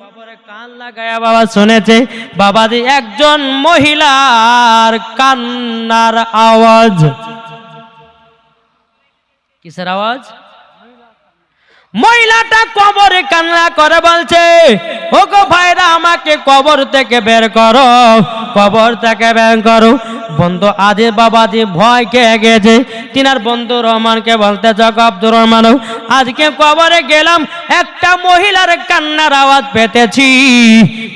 কবরে কান লাগায়া বাবা শুনেছে একজন মহিলার কান্নার আওয়াজ। কিসের আওয়াজ? মহিলাটা কবরে কান্না করে বলছে ও গো ভাইরা, আমাকে কবর থেকে বের করো, কবর থেকে বের করো। বন্ধু আজে বাবাজি ভয় খেয়ে গেছে তিনার বন্ধু রহমানকে বলতে যাক আব্দুর রহমান আজকে কবরে গেলাম, একটা মহিলার কান্নার আওয়াজ পেতেছি,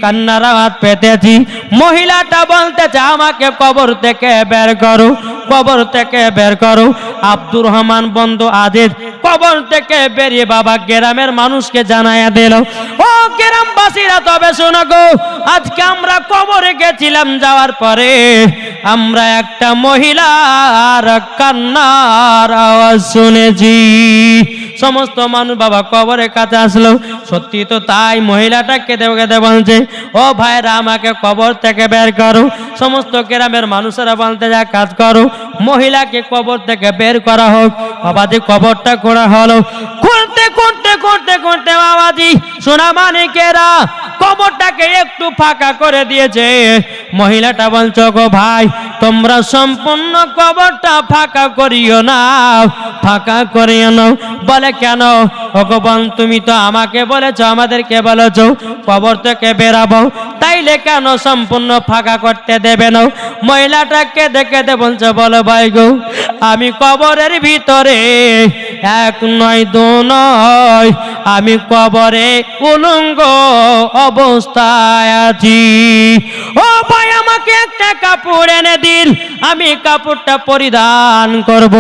কান্নার আওয়াজ পেতেছি। মহিলাটা বলতেছে আমাকে কবর থেকে বের করো, কবর থেকে বের করো। আব্দুর রহমান বন্ধু আজের কবর থেকে বেরিয়ে বাবা গ্রামের মানুষকে জানাইয়া দিল, ও গ্রামবাসীরা, তবে শোনো গো, আজকে আমরা কবরে গেছিলাম যাওয়ার পরে, আমরা একটা মহিলার কান্নার আওয়াজ শুনেছি। সমস্ত মানুষ বাবা কবরের কাছে আসলো। সত্যি তো তাই মহিলাটা কেঁদে কেঁদে বলছে, ও ভাইরা, আমাকে কবর থেকে বের করো। সমস্ত গ্রামের মানুষেরা বলতে যা কাজ করো। মহিলাকে কবর থেকে বের করা হোক। বাবা বাবাজি কবরটা করা হলো। করতে করতে করতে করতে বাবাজি সোনা মানিকেরা কবরটাকে একটু ফাঁকা করে দিয়েছে। মহিলাটা বলছো গো ভাই, তোমরা সম্পূর্ণ কবরটা ফাঁকা করিও না, ফাঁকা করিও না। বলে, কেন? ভগবান তুমি তো আমাকে বলেছ, আমাদেরকে বলেছ, কবর থেকে বেরাবো। তাইলে কেন সম্পূর্ণ ফাঁকা করতে দেবে না? মহিলাটাকে দেখে দে বলছে, বলো ভাই গো, আমি কবরের ভিতরে এক নয়, দু নয়। আমি কবরে উলঙ্গ অবস্থায় আছি। ও ভাই, আমাকে একটা কাপড় এনে দিন আমি কাপড়টা পরিধান করব।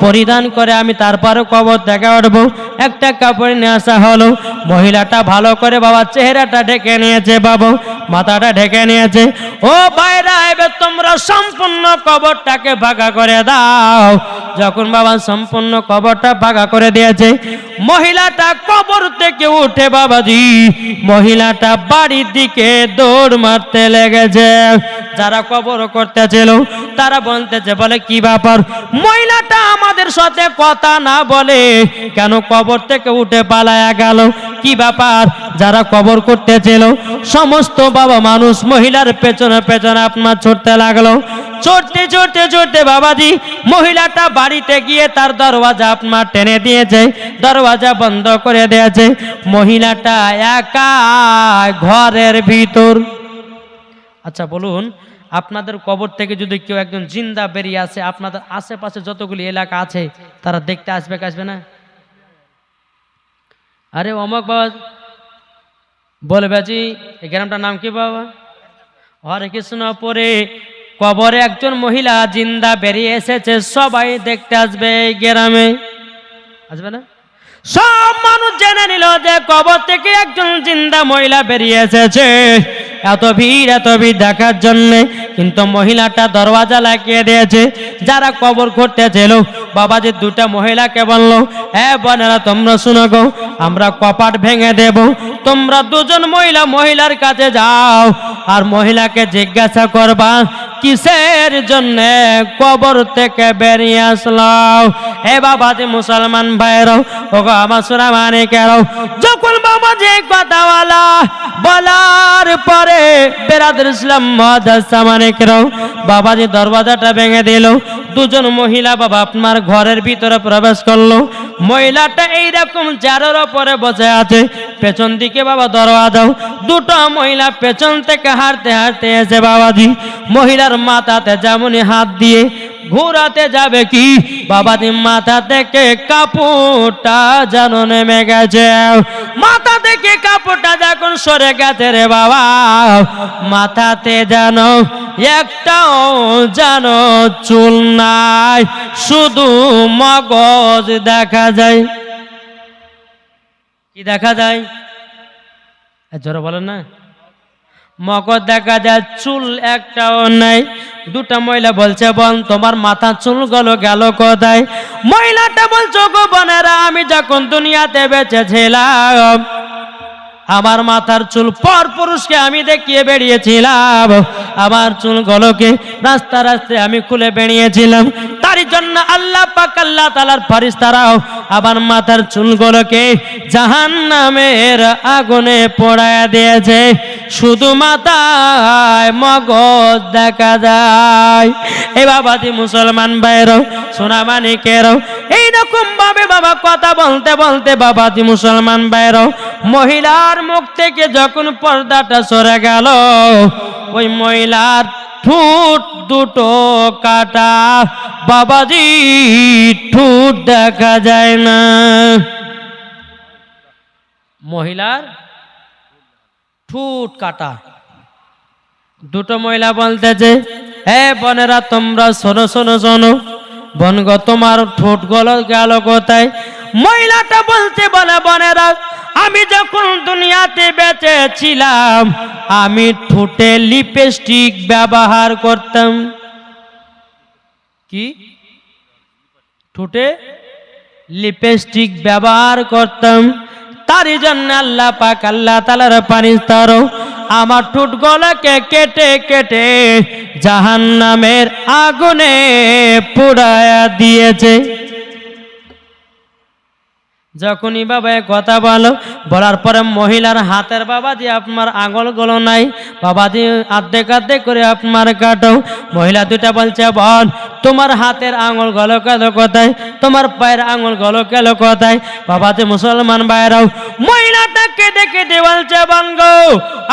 পরিধান করে আমি তারপরে কবর থেকে উঠবো। একটা কাপড় নিয়ে আসা হলো। মহিলাটা ভালো করে বাবা চেহারাটা ঢেকে নিয়েছে বাবু। মাথাটা ঢেকে নিয়েছে। ও ভাইরা এবার তোমরা সম্পূর্ণ কবরটাকে ভাগা করে দাও। যখন বাবা সম্পূর্ণ কবরটা ভাগা করে দিয়েছে, মহিলাটা কবর থেকে উঠে বাবাজি, মহিলাটা বাড়ির দিকে দৌড় মারতে লেগেছে। যারা কবর করতেছিল, তারা বলতেছে, বলে, কি ব্যাপার? মহিলাটা আমাদের সাথে কথা না বলে কেন কবর থেকে উঠে পালায়া গেল? কি ব্যাপার? যারা কবর করতেছিল, সমস্ত বাবা মানুষ, মহিলার পেছনে পেছনে আপনার ছুটতে লাগল। চড়তে চড়তে চড়তে বাবাজি, মহিলাটা বাড়িতে গিয়ে তার দরওয়াজা আপনার টেনে দিয়েছে, দরওয়াজা বন্ধ করে দিয়েছে। মহিলাটা একা ঘরের ভিতর। আচ্ছা বলুন, আপনাদের কবর থেকে যদি কেউ একজন জিন্দা বেরিয়ে আসে, আপনাদের আশেপাশে যতগুলি এলাকা আছে, তারা দেখতে আসবে কি আসবে না? আরে অমক বাবা বলবে জি এই গ্রামটার নাম কি বাবা? হরে কৃষ্ণ পরে কবরে একজন মহিলা জিন্দা বেরিয়ে এসেছে, সবাই দেখতে আসবে এই গ্রামে। আসবে না? সব মানুষ জেনে নিল যে কবর থেকে একজন জিন্দা মহিলা বেরিয়ে এসেছে। এত ভিড় এত ভিড় দেখার জন্য কিন্তু মহিলাটা দরওয়াজা লাগিয়ে দিয়েছে। যারা কবর করতে ছিল বাবাজি দুটা মহিলাকে বলল হ্যাঁ বোনেরা, তোমরা শুনো গো, আমরা কপাট ভেঙে দেব। তোমরা দুজন মহিলা, মহিলার কাছে যাও আর মহিলাকে জিজ্ঞাসা করবা, কিসের জন্য কবর থেকে বেরিয়ে আসলাম এ বাবাজি মুসলমান ভাইরাও ও গো আমার সোনা মানে কেন যখন বাবা যে কথা বলা, বলার পরে বেরাদের ইসলাম মহাদাসা মানে বাবা যে দরওয়াজাটা ভেঙে দিল। দুজন মহিলা বাবা আপনার ঘরের ভিতরে প্রবেশ করল। মহিলাটা এইরকম চারের ওপরে বসে আছে। পেছন দিকে বাবা দরওয়াজা। দুটো মহিলা পেছন থেকে হারতে হাঁটতে এসে বাবাজি। মহিলার মাথাতে যেমনই হাত দিয়ে ঘোরাতে যাবে কি? বাবা বাবাজি মাথা থেকে কাপড়টা যেন নেমে গেছে। মাথা থেকে কাপড়টা যখন সরে গেছে রে বাবা, মাথাতে যেন একটাও যেন চুল নাই, শুধু মগজ দেখা যায়। কি দেখা যায়? জোরে বলেন না। মগজ দেখা যায়, চুল একটাও নাই। দুটা মহিলা বলছে বল তোমার মাথা চুল গলো গেল কোথায়? মহিলাটা বলছো গো বোনেরা, আমি যখন দুনিয়াতে বেঁচেছিলাম, আমার মাথার চুল পর পুরুষকে আমি দেখিয়ে বেরিয়েছিলাম আমার চুল গলকে রাস্তা রাস্তায় আমি খুলে বেরিয়েছিলাম তারই জন্য আল্লাহ পাক আল্লাহ তালার ফারিস্তারাও আবার মাথার চুলগুলোকে জাহান নামের আগুনে পোড়ায় দিয়েছে। শুধু মাথায় মগজ দেখা যায়। এ বাবাজি মুসলমান ভাইয়েরও সোনা মানিকেরও এইরকম ভাবে বাবা কথা বলতে বলতে বাবাজি মুসলমান ভাইয়েরও, মহিলার মুখ থেকে যখন পর্দাটা সরে গেল, ওই মহিলার ঠুট দুটো কাটা, বাবাজি, ঠুট দেখা যায় না। মহিলার ঠুট কাটা। দুটো মহিলা বলতেছে হে বোনেরা, তোমরা শোনো শোনো শোনো, বনগ, তোমার ঠোঁট গল, গেল কোথায়? মহিলাটা বলতে বলে, বোনেরা আমি যখন দুনিয়াতে বেঁচে ছিলাম আমি ঠোঁটে লিপস্টিক ব্যবহার করতাম। কি? ঠোঁটে লিপস্টিক ব্যবহার করতাম। তারই জন্য আল্লাহ পাক, আল্লাহ তালার পানি তারও আমার ঠোঁট গলাকে কেটে কেটে জাহান নামের আগুনে পুড়ায়া দিয়েছে। যখনই বাবা কথা বলো, বলার পরে মহিলার হাতের বাবা যে আপনার আঙুলগুলো নাই, বাবা যে আর্ধেক আর্ধেক করে আপনার কাটো। মহিলা দুটা বলছে বল তোমার হাতের আঙুল গলো গেল কোথায়? তোমার পায়ের আঙুল গলো গেল কোথায়? বাবা যে মুসলমান বাইরাও মহিলাটাকে দেখে দে বলছে বোন গো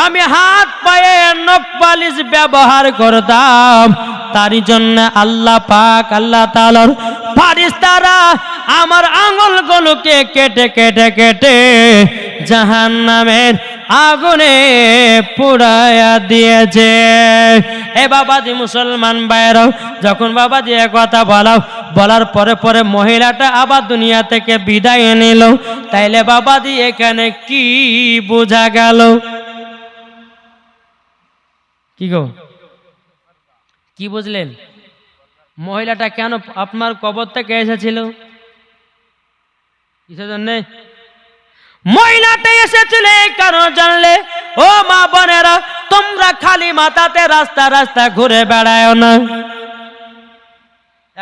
আমি হাত পায়ে নখ পালিশ ব্যবহার করতাম। তারই জন্য আল্লাহ পাক, আল্লাহ তালার ফারিস্তারা আমার আঙুল আঙুলগুলোকে কেটে কেটে কেটে জাহান নামের আগুনে পুড়াইয়া দিয়েছে। এ বাবাজি মুসলমান বাইরাও যখন বাবাজি এ কথা বলাও, বলার পরে পরে মহিলাটা আবার দুনিয়া থেকে বিদায় নিল। তাইলে বাবাজি এখানে কি বোঝা গেল? কি গো? কি বুঝলেন? মহিলাটা কেন আপনার কবর থেকে এসেছিল? কিসের এসেছিল কারণ জানলে? ও মা বোনেরা, তোমরা খালি মাথাতে রাস্তা রাস্তা ঘুরে বেড়ায় না।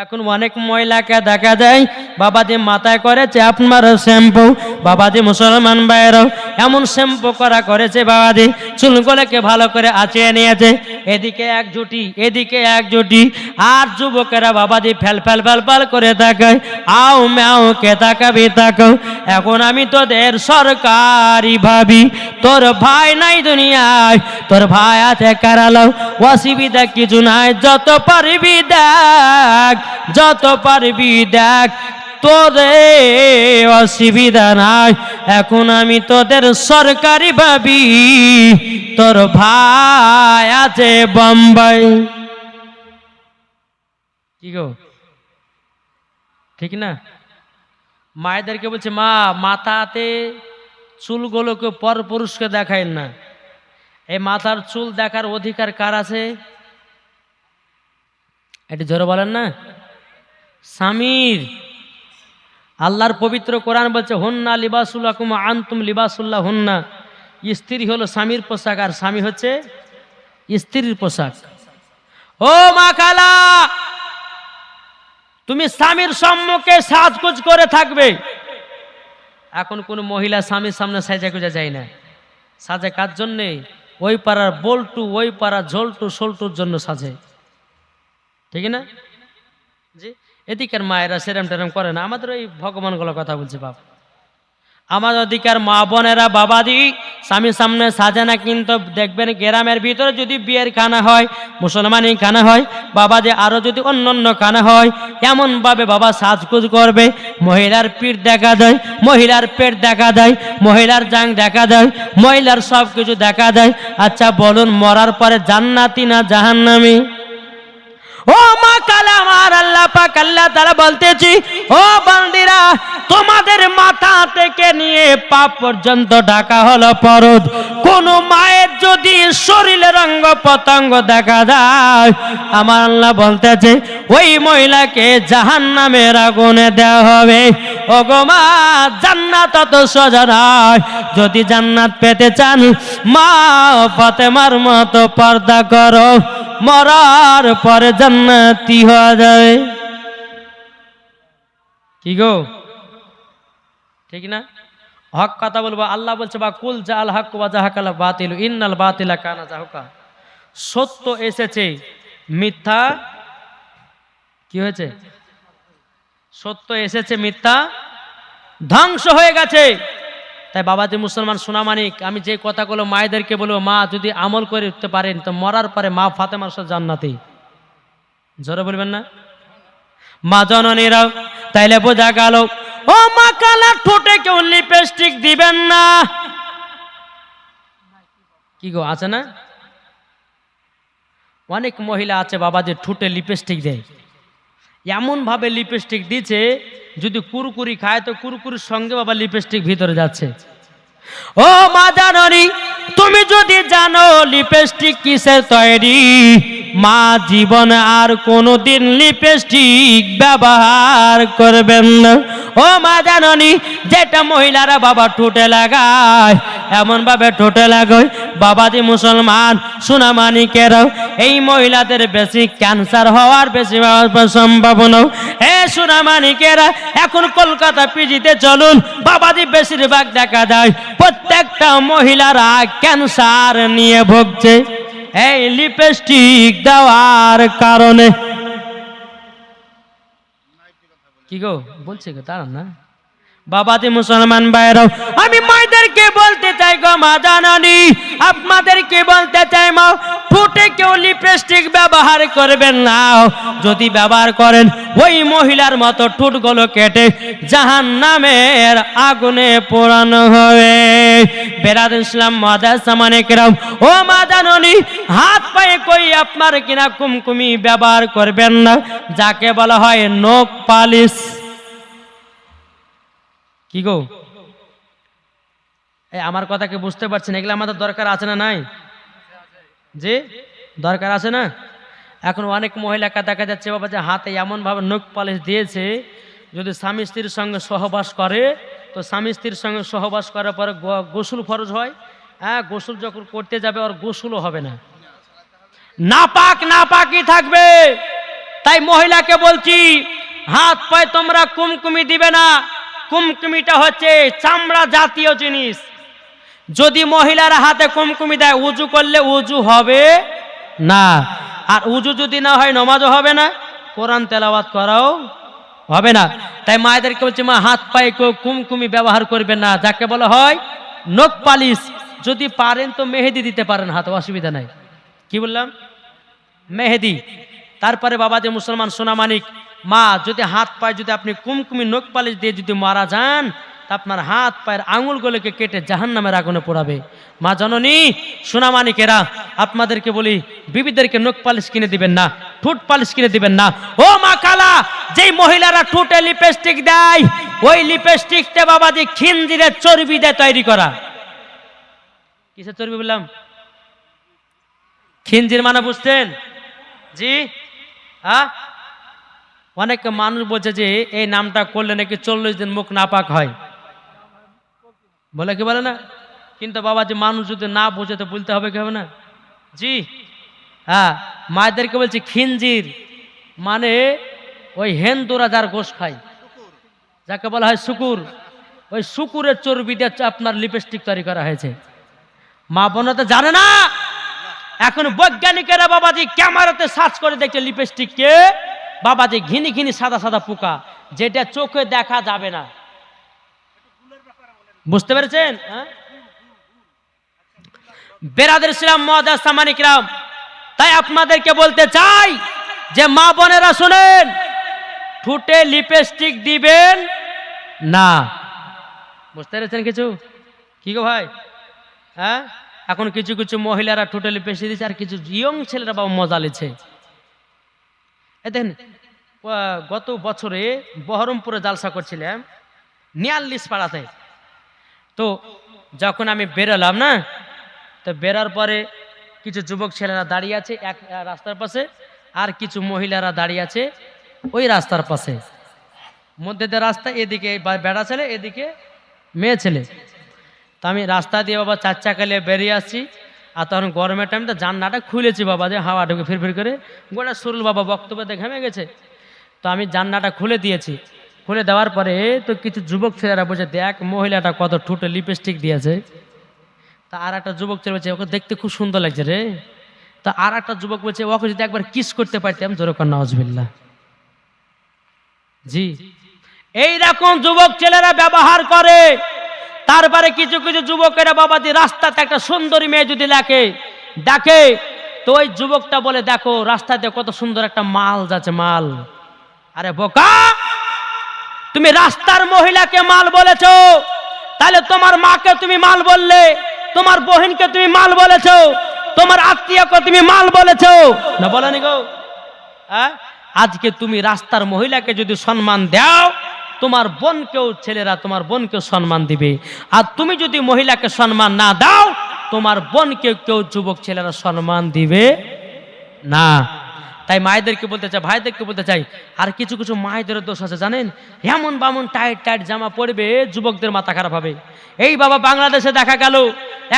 এখন অনেক মহিলাকে দেখা যায়, বাবাজি মাথায় করেছে আপনার শ্যাম্পু, বাবাজি মুসলমান ভাইয়েরাও এমন শ্যাম্পু করা করেছে বাবাজি, চুলগুলোকে ভালো করে আঁচিয়ে নিয়েছে, এদিকে এক জুটি এদিকে এক জুটি আর যুবকেরা বাবাজি ফেল ফেল ফেল ফেল করে তাকায় আও ম্যাও কে তাকাবি তাকাও, এখন আমি তোদের সরকারি ভাবি, তোর ভাই নাই দুনিয়ায়, তোর ভাই আছে কারালাও অসুবিধা কিছু নাই, যত পারবি দেখ যত পারবি দেখ, তোরে অসুবিধা নাই। এখন আমি তোদের সরকারি ভাবি, তোর ভাই আছে বোম্বাই। কি গো? ঠিক না? মায়েদেরকে বলছে, মা, মাথাতে চুলগুলোকে পর পুরুষকে দেখায় না। এই মাথার চুল দেখার অধিকার কার আছে? এটি জোরে বলেন না? স্বামীর আল্লাহর পবিত্র কোরআন বলছে, হন্না লিবাসুল্লাহ কুমা আন্তুম লিবাসুল্লাহ হন্না স্ত্রী হলো স্বামীর পোশাক, আর স্বামী হচ্ছে স্ত্রীর পোশাক। ও মা কালা, তুমি স্বামীর সম্মুখে সাজগুজ করে থাকবে। এখন কোন মহিলা স্বামীর সামনে সাজা গুজা যায় না। সাজে কার জন্যে? ওই পাড়ার বল্টু, ওই পাড়ার ঝোলটু সোলটুর জন্য সাজে। ঠিক না? জি? এদিকের মায়েরা সেরম টেরম করে না। আমাদের ওই ভগবানগুলো কথা বলছে বাপ। আমার অধিকার মা বোনেরা বাবাদি স্বামীর সামনে সাজে না কিন্তু দেখবেন গ্রামের ভিতরে যদি বিয়ের খানা হয়, মুসলমানি খানা হয় বাবা যে আরও যদি অন্য অন্য খানা হয়, এমনভাবে বাবা সাজগুজ করবে। মহিলার পিঠ দেখা দেয়, মহিলার পেট দেখা দেয়, মহিলার জাং দেখা দেয়, মহিলার সব কিছু দেখা দেয়। আচ্ছা বলুন, মরার পরে জান্নাতি না জাহান্নামি? ও মা কালা আমার আল্লাহ পাক, আল্লাহ তারা বলতেছি, ও বান্দিরা, তোমাদের মাথা থেকে নিয়ে পা পর্যন্ত ঢাকা হলো পরদ কোন মায়ের যদি শরীরের অঙ্গ পতঙ্গ দেখা যায়, আমার আল্লাহ বলতেছে, ওই মহিলাকে জাহান নামের আগুনে দেওয়া হবে। ও গো মা, জান্নাত অত সোজা নয়। যদি জান্নাত পেতে চান, মা ফাতেমার মতো পর্দা করো। মরার পরে জান্নাতি হওয়া যায় কি গো? ঠিক না? হক কথা বলব, আল্লাহ বলছে, বা কুল জাল হক বা জাহাকালা বাতিল, ইন্নাল বাতিলা কানা জাহকা। সত্য এসেছে, মিথ্যা কি হয়েছে? সত্য এসেছে, মিথ্যা ধ্বংস হয়ে গেছে। তাই বাবাজি মুসলমান সোনামানিক, আমি যে কথাগুলো মায়েদেরকে বলব, মা যদি আমল করে উঠতে পারেন, তো মরার পরে মা ফাতেমার সাথে জান্নাতি। জোরে বলবেন না? মা জননীরাও তাইলে বোঝা গেল, ও মা কালা ঠোঁটে কেউ লিপস্টিক দিবেন না। কি গো, আছে না? অনেক মহিলা আছে বাবা যে ঠোঁটে লিপস্টিক দেয়। এমন ভাবে লিপস্টিক দিচ্ছে যদি কুরকুরি খায়, তো কুরকুরির সঙ্গে বাবা লিপস্টিক ভিতরে যাচ্ছে। ও মা জাননি, তুমি যদি জানো লিপস্টিক কিসের তৈরি, মা জীবন আর কোনোদিন লিপস্টিক ব্যবহার করবেন না। ও মা জাননি, যেটা মহিলারা বাবা ঠোঁটে লাগায়, এমন ভাবে ঠোঁটে লাগায় বাবাজি মুসলমান সোনামানিকেরাও এই মহিলাদের বেশি ক্যান্সার হওয়ার, বেশি সম্ভাবনা এ সোনামানিকেরা এখন কলকাতা পিজিতে চলুন, বাবাজি বেশিরভাগ দেখা যায়, প্রত্যেকটা মহিলারা ক্যান্সার নিয়ে ভুগছে। এই লিপস্টিক দেওয়ার কারণে। কি গো, বলছে গো তারা না। বাবাজি মুসলমান ভাইরাও আমি মায়েদেরকে বলতে চাই গো মা জানানি, আপনাদেরকে বলতে চাই মা, ঠোঁটে কেউ লিপস্টিক ব্যবহার করবেন না। যদি ব্যবহার করেন, ওই মহিলার মতো ঠোঁটগুলো কেটে জাহান নামের আগুনে পোড়ানো হবে। বেরাদ ইসলাম মাদার সামানে কিরাম ও মা জাননি, হাত পায়ে কই আপনার কিনা কুমকুমি ব্যবহার করবেন না, যাকে বলা হয় নখ পালিশ। কি গো? এই আমার কথা কি বুঝতে পারছেন? এগুলো আমাদের দরকার আছে না নাই? যে দরকার আছে না? এখন অনেক মহিলাকে দেখা যাচ্ছে বাবা যে হাতে এমনভাবে নখ পালিশ দিয়েছে, যদি স্বামী স্ত্রীর সঙ্গে সহবাস করে, তো স্বামী স্ত্রীর সঙ্গে সহবাস করার পরে গোসল ফরজ হয়? হ্যাঁ গোসল যখন করতে যাবে, ওর গোসলও হবে না। নাপাক নাপাকই থাকবে। তাই মহিলাকে বলছি হাত পায়ে তোমরা কুমকুমি দিবে না। কুমকুমিটা হচ্ছে চামড়া জাতীয় জিনিস। যদি মহিলারা হাতে কুমকুমি দেয়, উজু করলে উজু হবে না। আর উজু যদি না হয়, নমাজও হবে না। কোরআন তেলাওয়াত করাও হবে না। তাই মায়েদেরকে বলছে, মা, হাত পায়ে কেউ কুমকুমি ব্যবহার করবেন না। যাকে বলা হয় নখ পালিশ। যদি পারেন তো মেহেদি দিতে পারেন, হাতে অসুবিধা নাই। কি বললাম? মেহেদি। তারপরে বাবা যে মুসলমান, সোনামানিক মা, যদি হাত পায়ে যদি আপনি কুমকুমি নখ পালিশ দিয়ে যদি মারা যান, তা আপনার হাত পায়ের আঙুলগুলোকে কেটে জাহান নামের আগুনে পোড়াবে। মা জননী সোনামানিকেরা আপনাদেরকে বলি, বিবিদেরকে নখ পালিশ কিনে দিবেন না, ঠোঁট পালিশ কিনে দিবেন না। ও মা কালা, যেই মহিলারা ঠোঁটে লিপস্টিক দেয়, ওই লিপস্টিকটা বাবাজি খিনজিরের চর্বি দিয়ে তৈরি করা। কিসের চর্বি বললাম? খিনজির মানে বুঝতেন? জি? হ্যাঁ? অনেক মানুষ বলছে যে, এই নামটা করলে নাকি চল্লিশ দিন মুখ নাপাক হয়? বলে কি বলে না? কিন্তু বাবা যে মানুষ যদি না বোঝে তো বলতে হবে কি হবে না? জি হ্যাঁ মায়েদেরকে বলছি খিনজির মানে ওই হেন্দুরা যার গোশ খায়। যাকে বলা হয় শুকুর। ওই শুকুরের চর্বি দিয়ে আপনার লিপস্টিক তৈরি করা হয়েছে। মা বোনরা তো জানে না। এখন বৈজ্ঞানিকেরা বাবাজি ক্যামেরাতে সার্চ করে দেখছে লিপস্টিককে বাবাজি ঘিনি ঘিনি সাদা সাদা পোকা, যেটা চোখে দেখা যাবে না। বুঝতে পেরেছেন? হ্যাঁ? বেরাদের ইসলাম, মহাদাস সামানিকরাম তাই আপনাদেরকে বলতে চাই যে মা বোনেরা শোনেন, ঠুটে লিপস্টিক দিবেন না। বুঝতে পেরেছেন কিছু? কি গো ভাই? হ্যাঁ? এখন কিছু কিছু মহিলারা ঠোঁটে লিপস্টিক দিচ্ছে আর কিছু ইয়ং ছেলেরা বাবা মজা লিছে দেখেন গত বছরে বহরমপুরে জালসা করছিলাম, নিয়াল্লিশ পাড়াতে। তো যখন আমি বেরোলাম না, তো বেরার পরে কিছু যুবক ছেলেরা দাঁড়িয়ে আছে এক রাস্তার পাশে, আর কিছু মহিলারা দাঁড়িয়ে আছে ওই রাস্তার পাশে। মধ্যে দিয়ে রাস্তা এদিকে বেড়া ছেলে, এদিকে মেয়ে ছেলে। তা আমি রাস্তা দিয়ে বাবা চার চাকালে বেরিয়ে আসছি। আর তখন গরমের টাইমটা জান্নাটা খুলেছি বাবা, যে হাওয়া ঢুকে ফির ফির করে। গোটা সুরুল বাবা বক্তব্য দেখে ঘেমে গেছে। তো আমি জান্নাটা খুলে দিয়েছি। খুলে দেওয়ার পরে তো কিছু যুবক ছেলেরা বলছে, দেখ, মহিলাটা কত ঠুটে লিপস্টিক দিয়েছে। তা আর একটা যুবক ছেলে বলছে, ওকে দেখতে খুব সুন্দর লাগছে রে। তা আর একটা যুবক বলছে, ওকে যদি একবার কিস করতে পারতাম, জোরকার নওয়াজবিল্লা জি। এই রকম যুবক ছেলেরা ব্যবহার করে। তারপরে কিছু কিছু যুবকেরা বাবাজি, রাস্তাতে একটা সুন্দরী মেয়ে যদি দেখে দেখে, তো ওই যুবকটা বলে, দেখো, রাস্তাতে কত সুন্দর একটা মাল যাচ্ছে, মাল। আরে বোকা! তুমি রাস্তার মহিলাকে মাল বলেছ, তাহলে তোমার মাকে তুমি মাল বললে, তোমার বহিনকে তুমি মাল বলেছ, তোমার আত্মীয়কে তুমি মাল বলেছ। না বলেনি গো? আজকে তুমি রাস্তার মহিলাকে যদি সম্মান দাও তোমার বোনকেও ছেলেরা, তোমার বোনকেও সম্মান দিবে। আর তুমি যদি মহিলাকে সম্মান না দাও, তোমার বোনকে কেউ যুবক ছেলেরা সম্মান দিবে না। তাই মায়েদেরকে বলতে চাই, ভাইদেরকে বলতে চাই, আর কিছু কিছু মায়েদের দোষ আছে জানেন? এমন বামন টাইট টাইট জামা পরবে, যুবকদের মাথা খারাপ হবে। এই বাবা বাংলাদেশে দেখা গেল,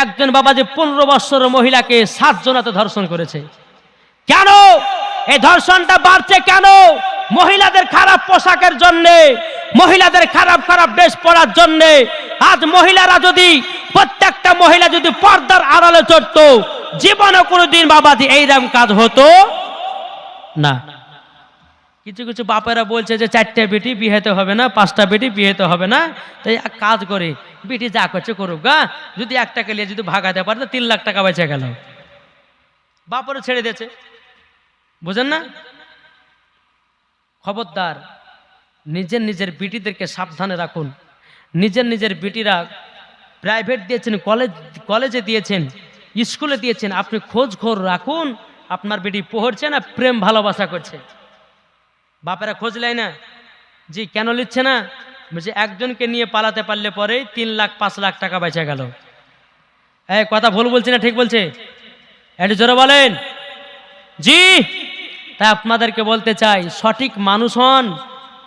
একজন বাবা যে পনেরো বৎসর মহিলাকে সাতজনাতে ধর্ষণ করেছে। কেন? এই ধর্ষণটা বাড়ছে কেন? মহিলাদের খারাপ পোশাকের জন্য, মহিলাদের খারাপ খারাপ ড্রেস পরার জন্য। আজ মহিলারা যদি, প্রত্যেকটা মহিলা যদি পর্দার আড়ালে চড়তো জীবনে কোনোদিন বাবাজি এইরকম কাজ হতো না। কিছু কিছু বাপেরা বলছে যে চারটে বেটি বিয়েতে হবে না, পাঁচটা বেটি বিয়েতে হবে না। তাই এক কাজ করে, বেটি যা করছে করুক গা যদি একটাকে নিয়ে যদি ভাগাতে পারে, তো তিন লাখ টাকা বেঁচে গেল। বাপরে ছেড়ে দিয়েছে। বুঝেন না? খবরদার, নিজের নিজের বিটিদেরকে সাবধানে রাখুন। নিজের নিজের বিটিরা প্রাইভেট দিয়েছেন কলেজ কলেজে দিয়েছেন স্কুলে দিয়েছেন, আপনি খোঁজ খোর রাখুন, আপনার বেটি পড়ছে না, প্রেম ভালোবাসা করছে। বাপেরা খোঁজ নেয় না। জি, কেন নিচ্ছে না? বলছে, একজনকে নিয়ে পালাতে পারলে পরেই তিন লাখ, পাঁচ লাখ টাকা বেঁচে গেল। এই, কথা ভুল বলছি না, ঠিক বলছে? একটু জোরে বলেন। জি! তাই আপনাদেরকে বলতে চাই, সঠিক মানুষ হন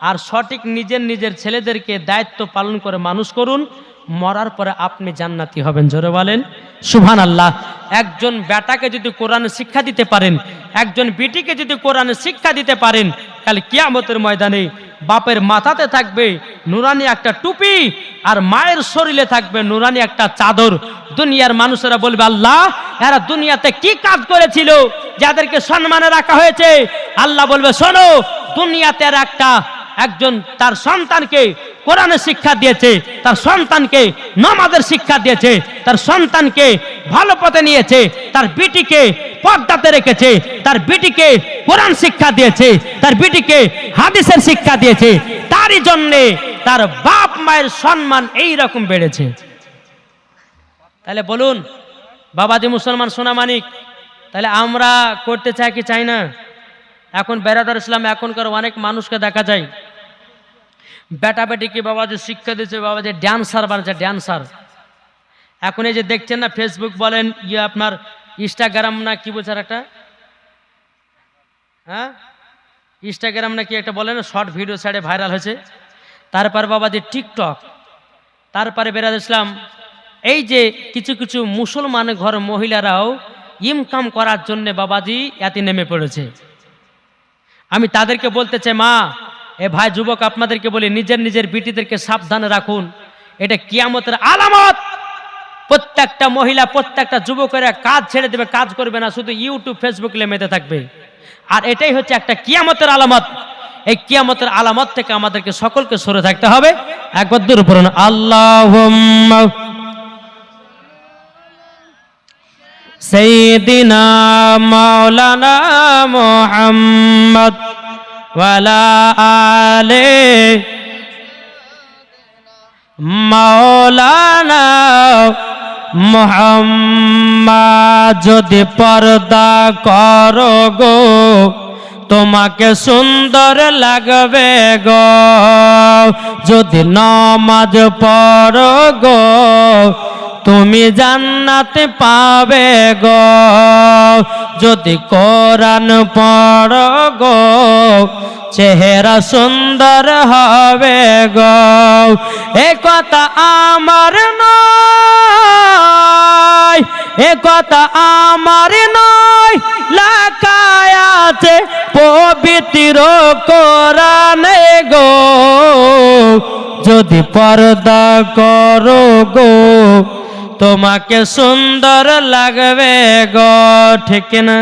আর সঠিক নিজের নিজের ছেলেদেরকে দায়িত্ব পালন করে মানুষ করুন, মরার পরে আপনি জান্নাতি হবেন, জোরে বলেন। সুভান আল্লাহ একজন বেটাকে যদি কোরআন শিক্ষা দিতে পারেন, একজন বিটিকে যদি কোরআন শিক্ষা দিতে পারেন তাহলে কিয়ামতের ময়দানে বাপের মাথাতে থাকবে নুরানি একটা টুপি আর মায়ের শরীরে থাকবে নুরানি একটা চাদর। দুনিয়ার মানুষেরা বলবে, আল্লাহ, এরা দুনিয়াতে কি কাজ করেছিল যাদেরকে সম্মানে রাখা হয়েছে? আল্লাহ বলবে, শোনো, দুনিয়াতে একটা, একজন তার সন্তানকে কোরআনের শিক্ষা দিয়েছে, তার সন্তানকে নমাজের শিক্ষা দিয়েছে, তার সন্তানকে ভালো পথে নিয়েছে, তার বিটিকে পর্দাতে রেখেছে, তার বিটিকে কোরআন শিক্ষা দিয়েছে, তার বিটিকে হাদিসের শিক্ষা দিয়েছে, তারই জন্যে তার বাপ মায়ের সম্মান এই রকম বেড়েছে। তাহলে বলুন, বাবাজি মুসলমান সোনা মানিক তাহলে আমরা করতে চাই কি চাই না? এখন বেড়াদার ইসলাম এখনকার অনেক মানুষকে দেখা যায় বেটা বেটিকে বাবা যে শিক্ষা দিচ্ছে বাবা যে ড্যান্সার বানাচ্ছে ড্যান্সার এখন এই যে দেখছেন না ফেসবুক বলেন ইয়ে আপনার ইনস্টাগ্রাম না কি বলছে একটা? হ্যাঁ? ইনস্টাগ্রাম না কি একটা বলে না শর্ট ভিডিও সাইডে ভাইরাল হয়েছে। তারপর বাবা যে টিকটক তারপরে ইসলাম, এই যে কিছু কিছু মুসলমান ঘর মহিলারাও ইনকাম করার জন্য বাবাজি এতে নেমে পড়েছে। আমি তাদেরকে বলতে চাই, মা এ ভাই যুবক, আপনাদেরকে বলি, নিজের নিজের বিটিদেরকে সাবধানে রাখুন। এটা কিয়ামতের আলামত। প্রত্যেকটা মহিলা, প্রত্যেকটা যুবকেরা কাজ ছেড়ে দেবে, কাজ করবে না, শুধু ইউটিউব, ফেসবুকে মেতে থাকবে। আর এটাই হচ্ছে একটা কিয়ামতের আলামত। এই কিয়ামতের আলামত থেকে আমাদেরকে সকলকে সরে থাকতে হবে। একবার উপর আল্লাহ সৈদিনা মৌলানা মোহাম্মদ আলে মৌলানা মোহাম্মা যদি পর্দা কর গো, তোমাকে সুন্দর লাগবে গো। যদি নমাজ পড়ো গো তুমি জান্নাতে পাবে গো। যদি কোরআন পড় গো, চেহারা সুন্দর হবে গো। এ কথা আমার নয়, এ কথা আমার নয়। লাকায় আছে পবিত্র কোরআনে গো। যদি পর্দা করো গো তোমাকে সুন্দর লাগবে গো, ঠিক না?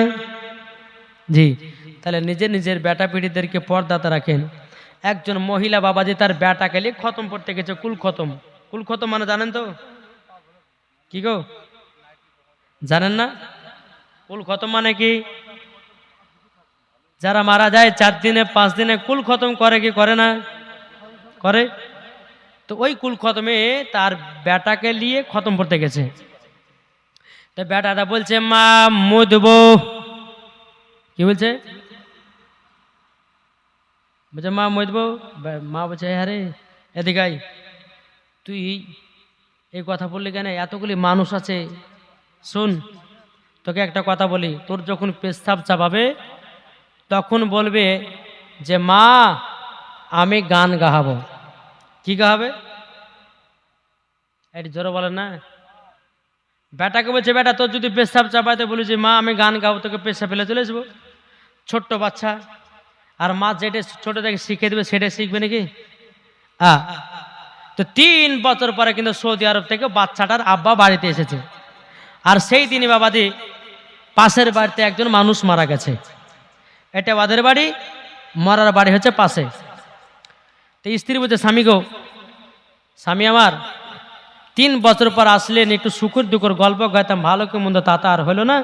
জি, তাহলে নিজের নিজের বেটা পিড়িদেরকে পর্দাতে রাখেন। একজন মহিলা বাবাজি তার বেটাকে নিয়ে খতম পড়তে গেছে, কুল খতম। কুল খতম মানে জানেন তো? কি গো? জানেন না? কুল খতম মানে কি? যারা মারা যায়, চার দিনে, পাঁচ দিনে কুল খতম করে কি করে না? করে? তো ওই কুল খতমে তার বেটাকে নিয়ে খতম পড়তে গেছে। তো বেটাটা বলছে, মা মুদবো কি বলছে? বলছে, মা মদবো মা বলছে আরে এদিকে আয়। তুই এই কথা বললি কেন? এতগুলি মানুষ আছে। শুন, তোকে একটা কথা বলি। তোর যখন পেশাব চাপাবে, তখন বলবে যে, মা, আমি গান গাহাবো। কি গাহাবে এটি জোরে বলেন না। বেটাকে বলছে, বেটা, তোর যদি পেশাব চাপাইতে বলি যে, মা, আমি গান গাবো, তোকে পেশাব ফেলে চলে আসব। ছোট্ট বাচ্চা। আর মা যেটা ছোট থেকে শিখে দেবে, সেটা শিখবে নাকি? আ। তো তিন বছর পরে কিন্তু সৌদি আরব থেকে বাচ্চাটার আব্বা বাড়িতে এসেছে। আর সেই দিনই বাবাদি পাশের বাড়িতে একজন মানুষ মারা গেছে। এটা ওদের বাড়ি? মরার বাড়ি হচ্ছে পাশে। তো স্ত্রী বলছে, স্বামী গো, স্বামী আমার, তিন বছর পর আসলেন, একটু সুখর দুঃখর গল্প গাইতাম, ভালো কি মন্দ তাতা আর হলো না।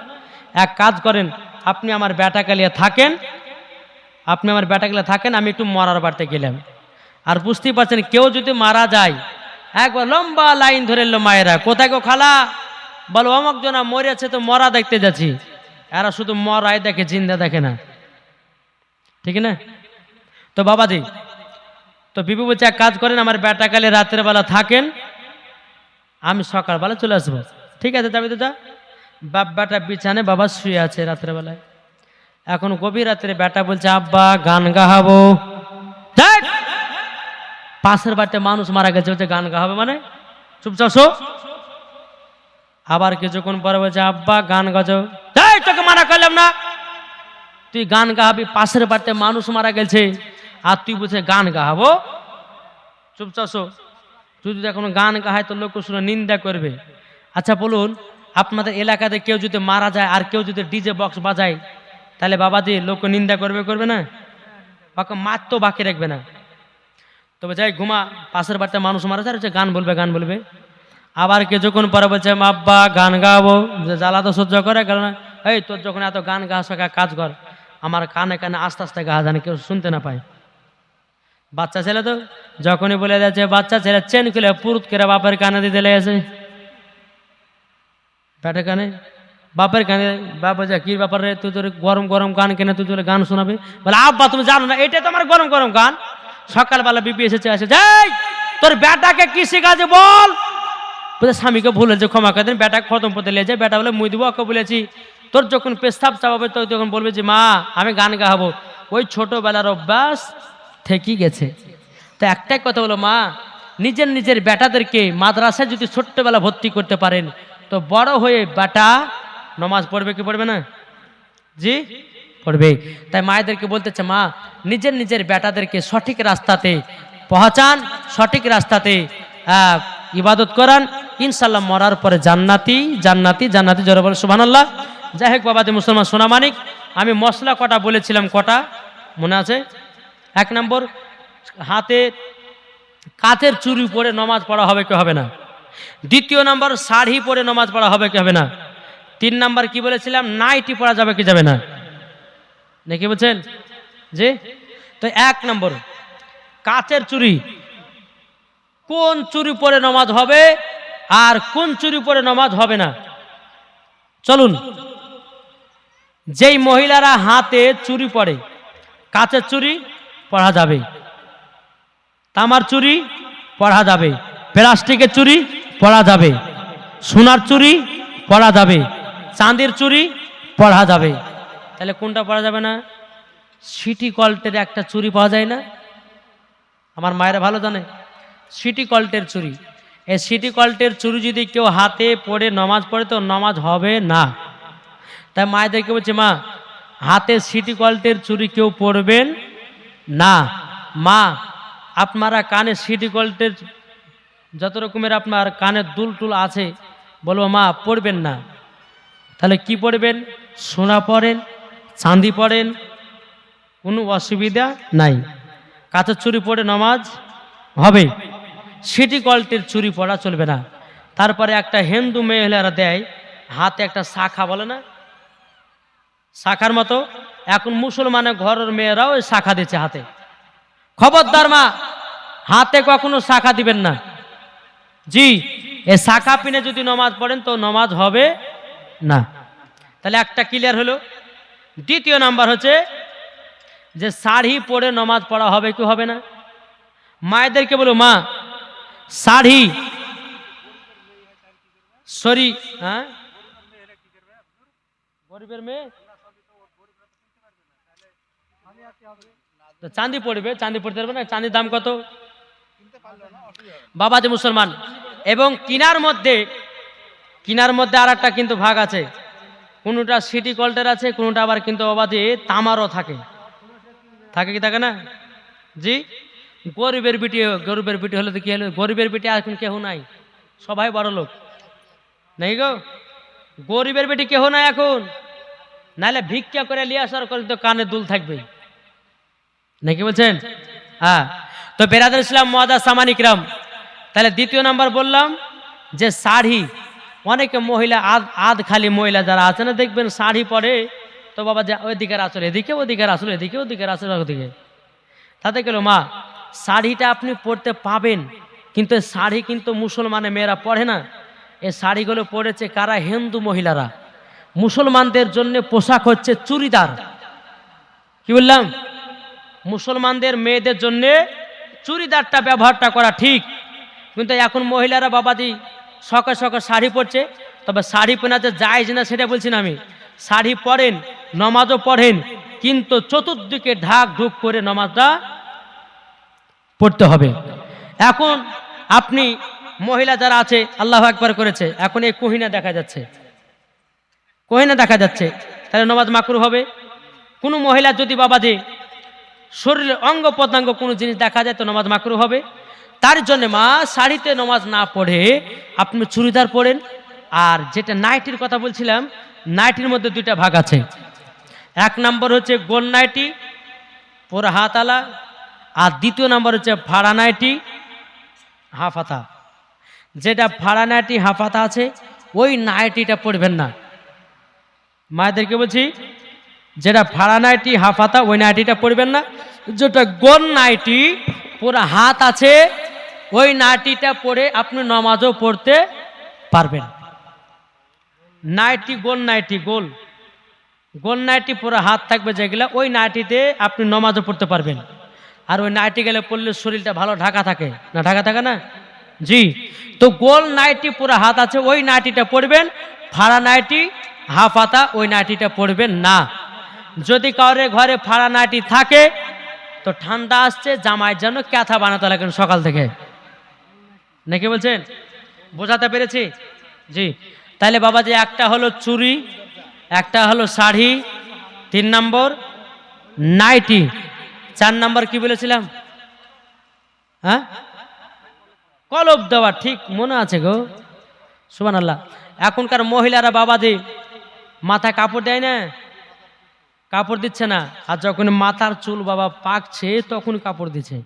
এক কাজ করেন, আপনি আমার বেটাকে নিয়ে থাকেন, আপনি আমার বেটাকে নিয়ে থাকেন, আমি একটু মরার বাড়িতে গেলাম। আর বুঝতেই পারছেন, কেউ যদি মারা যায়, একবার লম্বা লাইন ধরে এলো মায়েরা, কোথায় গো খালা? বলো, অমক জনা মরেছে তো মরা দেখতে যাচ্ছি। এরা শুধু মরাই দেখে, জিন্দা দেখে না। ঠিক না? তো বাবাজি তো বিপু বলছে, এক কাজ করেন, আমার বেটাকালে রাতের বেলা থাকেন, আমি সকালবেলা চলে আসব। ঠিক আছে, যাবি তো যা। বাপ বেটা বিছানে, বাবা শুয়ে আছে রাতের বেলায়। এখন গভীর রাত্রে বেটা বলছে, আব্বা, গান গাহাবো! পাশের বাড়িতে মানুষ মারা গেছে, বলছে, গান গাহাবে মানে? চুপচাপ আবার কিছুক্ষণ পরে বলছে, আব্বা, গান গাজো তোকে মারা করলাম না। তুই গান গাহাবি, পাশের বাড়িতে মানুষ মারা গেছে। আর তুই বলছে গান গাহাবো? চুপচাপ তুই যদি এখন গান গাহায় তো লোক শুনে নিন্দা করবে। আচ্ছা বলুন আপনাদের এলাকাতে কেউ যদি মারা যায় আর কেউ যদি ডিজে বক্স বাজায় তাহলে বাবাজি লোক নিন্দা করবে করবে না? বাকে মার তো বাকি রাখবে না। তবে যাই ঘুমা পাশের বাড়িতে মানুষ মারা যায় গান বলবে গান বলবে। আবার কে যখন পরে বলছে "মা, আব্বা গান গাবো জ্বালা তো সহ্য করে কারণ এই তোর যখন এত গান গাছ কাজ কর। আমার কানে কানে আস্তে আস্তে গা জানে কেউ শুনতে না পায়। বাচ্চা ছেলে তো? যখনই বলে যাচ্ছে, বাচ্চা ছেলে, চেন খুলে পুরুত করে বাপের কানে দিতে লেগেছে। পেটে কানে? বাপের কানে? বাপ বলছে, কি ব্যাপার রে? তুই তোর গরম গরম গান কেনে, তুই তোর গান শোনাবি? বলে, আব্বা, তুমি জানো না এটা তো আমার গরম গরম গান। সকালবেলা বিপি এসেছে আসে যাই তোর বেটাকে কি শেখাছে বল? বলে স্বামীকে ভুলেছে ক্ষমা করে দেন বেটা খতম পথে লেছে বেটা বলে, মুই দিব, ওকে বলেছি। তোর যখন পেশাব চাপাবে তো তখন বলবে যে, মা, আমি গান গাহাবো ওই ছোটবেলার অভ্যাস থেকেই গেছে। তো একটাই কথা বলো মা, নিজের নিজের বেটাদেরকে মাদ্রাসায় যদি ছোট্টবেলা ভর্তি করতে পারেন, তো বড় হয়ে বেটা নমাজ পড়বে কি পড়বে না? জি? পড়বে। তাই মায়েদেরকে বলতেছে মা, নিজের নিজের বেটাদেরকে সঠিক রাস্তাতে পহচান সঠিক রাস্তাতে ইবাদত করান। ইনশাল্লাহ মরার পরে জান্নাতি জান্নাতি জান্নাতি জোরে বলে, সুবহানাল্লাহ। যাই হোক বাবাদি মুসলমান, সোনামানিক। আমি মশলা কটা বলেছিলাম, কটা? মনে আছে? এক নম্বর, হাতে কাতের চুরি পরে নমাজ পড়া হবে কি হবে না? দ্বিতীয় নম্বর, শাড়ি পরে নমাজ পড়া হবে কি হবে না? তিন নাম্বার, কি বলেছিলাম? নাইটি পরা যাবে কি যাবে না? নাকি বলছেন? যে তো এক নম্বর, কাচের চুরি, কোন চুরি পরে নমাজ হবে আর কোন চুরি পরে নমাজ হবে না? চলুন, যেই মহিলারা হাতে চুরি পরে কাচের চুরি পড়া যাবে। তামার চুরি পড়া যাবে। প্লাস্টিকের চুরি পড়া যাবে। সোনার চুরি পড়া যাবে। চাঁদের চুরি পড়া যাবে। তাহলে কোনটা পড়া যাবে না? সিটি কল্টের একটা চুরি পাওয়া যায় না? আমার মায়েরা ভালো জানে। সিটি কল্টের চুরি। এই সিটি কল্টের চুরি যদি কেউ হাতে পড়ে, নমাজ পড়ে, তো নমাজ হবে না। তাই মায়েদেরকে বলছে, মা, হাতে সিটি কল্টের চুরি কেউ পড়বেন না, মা, আপনারা কানে সিটি কল্টের যত রকমের আপনার কানের দুল টুল আছে, বলব, মা, পড়বেন না। তাহলে কি পড়বেন? সোনা পড়েন, চাঁদি পড়েন, কোনো অসুবিধা নাই। কাঁচের চুরি পড়ে নমাজ হবে। সিটি কল্টের চুরি পড়া চলবে না। তারপরে একটা হিন্দু মহিলারা দেয়, হাতে একটা শাখা বলে না? শাখার মতো। এখন মুসলমানের ঘরের মেয়েরাও ওই শাখা দিচ্ছে হাতে। খবরদার মা, হাতে কখনো শাখা দিবেন না। জি এ শাখা পিনে যদি নমাজ পড়েন তো নমাজ হবে না। তাহলে একটা ক্লিয়ার হলো। দ্বিতীয় নাম্বার হচ্ছে যে শাড়ি পরে নমাজ পড়া হবে কি হবে না? মায়েদেরকে বলো, মা, শাড়ি সরি হ্যাঁ? গরিবের মেয়ে? তো চাঁদি পড়বে, চাঁদি পড়তে পারবে না, চাঁদির দাম কত? বাবা যে মুসলমান। এবং কিনার মধ্যে কিনার মধ্যে আর একটা কিন্তু ভাগ আছে। কোনোটা সিটি কল্টের আছে, কোনোটা আবার কিন্তু বাবাজি তামারও থাকে। থাকে কি থাকে না? জি? গরিবের বিটি গরিবের বিটি হলে তো কি হলো? গরিবের বিটি এখন কেহ নাই। সবাই বড় লোক। নেই গো? গরিবের বেটি কেহ নাই এখন? নাহলে ভিক্ষা করে নিয়ে আসার করে তো কানে দুল থাকবে নাকি বলছেন? হ্যাঁ। তো বেরাদুল ইসলাম মহাদা সামানিকরাম তাহলে দ্বিতীয় নাম্বার বললাম যে শাড়ি, অনেকে মহিলা আধ আধ খালি মহিলা যারা আছে না, দেখবেন শাড়ি পরে তো বাবা যা ওইদিকের আসলে এদিকে ওদিকের আসলে এদিকে ওদিকের আসলে ওদিকে তাতে গেল মা, শাড়িটা আপনি পরতে পাবেন, কিন্তু শাড়ি কিন্তু মুসলমানের মেয়েরা পড়ে না। এই শাড়িগুলো পরেছে কারা? হিন্দু মহিলারা। মুসলমানদের জন্য পোশাক হচ্ছে চুড়িদার। কি বললাম? মুসলমানদের মেয়েদের জন্য চুড়িদারটা ব্যবহারটা করা ঠিক। কিন্তু এখন মহিলারা বাবাজি, সকাল সকাল শাড়ি পরছে, তবে শাড়ি পরাতে যায় না সেটা বলছি না আমি। শাড়ি পরেন, নমাজও পড়েন, কিন্তু চতুর্দিকে ঢাক ঢুক করে নমাজটা পড়তে হবে। এখন আপনি মহিলা যারা আছে, আল্লাহ একবার করেছে, এখন এই কহিনা দেখা যাচ্ছে। কহিনা দেখা যাচ্ছে, তাহলে নমাজ মাকরু হবে। কোনো মহিলা যদি বাবাজি শরীরের অঙ্গ প্রত্যঙ্গ কোনো জিনিস দেখা যায় তো নমাজ মাকরু হবে। তার জন্য মা, শাড়িতে নমাজ না পড়ে আপনি চুড়িদার পরেন। আর যেটা নাইটির কথা বলছিলাম, নাইটির মধ্যে দুইটা ভাগ আছে। এক নম্বর হচ্ছে গোল নাইটি, পুরো হাতালা আর দ্বিতীয় নম্বর হচ্ছে ভাড়া নাইটি হাফাতা যেটা ভাড়া নাইটি হাফাতা আছে, ওই নাইটিটা পড়বেন না। মায়েদেরকে বলছি যেটা ফাড়া নাইটি হাফাতা ওই নাইটিটা পড়বেন না। যেটা গোল নাইটি, পুরো হাত আছে, ওই নাইটিটা পরে আপনি নমাজও পড়তে পারবেন। নাইটি গোল নাইটি, গোল। গোল নাইটি পুরো হাত থাকবে যেগুলা, ওই নাইটিতে আপনি নমাজও পড়তে পারবেন। আর ওই নাইটি গেলে পড়লে শরীরটা ভালো ঢাকা থাকে। না ঢাকা থাকে না? জি। তো গোল নাইটি পুরো হাত আছে, ওই নাইটিটা পড়বেন ফাড়া নাইটি, হাফ হাতা, ওই নাইটিটা পড়বেন না। যদি কারোর ঘরে ফাড়া নাইটি থাকে, তো ঠান্ডা আসছে, জামাইয়ের জন্য ক্যাথা বানাতে লাগেন সকাল থেকে। নাকি বলছেন? বোঝাতে পেরেছি? জি। তাহলে বাবা যে একটা হলো চুরি একটা হলো শাড়ি, তিন নম্বর নাইটি। চার নম্বর কি বলেছিলাম? হ্যাঁ? কলব দেওয়া, ঠিক মনে আছে গো। সুবান আল্লাহ এখনকার মহিলারা বাবাজি, মাথায় কাপড় দেয় না? কাপড় দিচ্ছে না। আর যখন মাথার চুল বাবা পাকছে তখন কাপড় দিচ্ছে।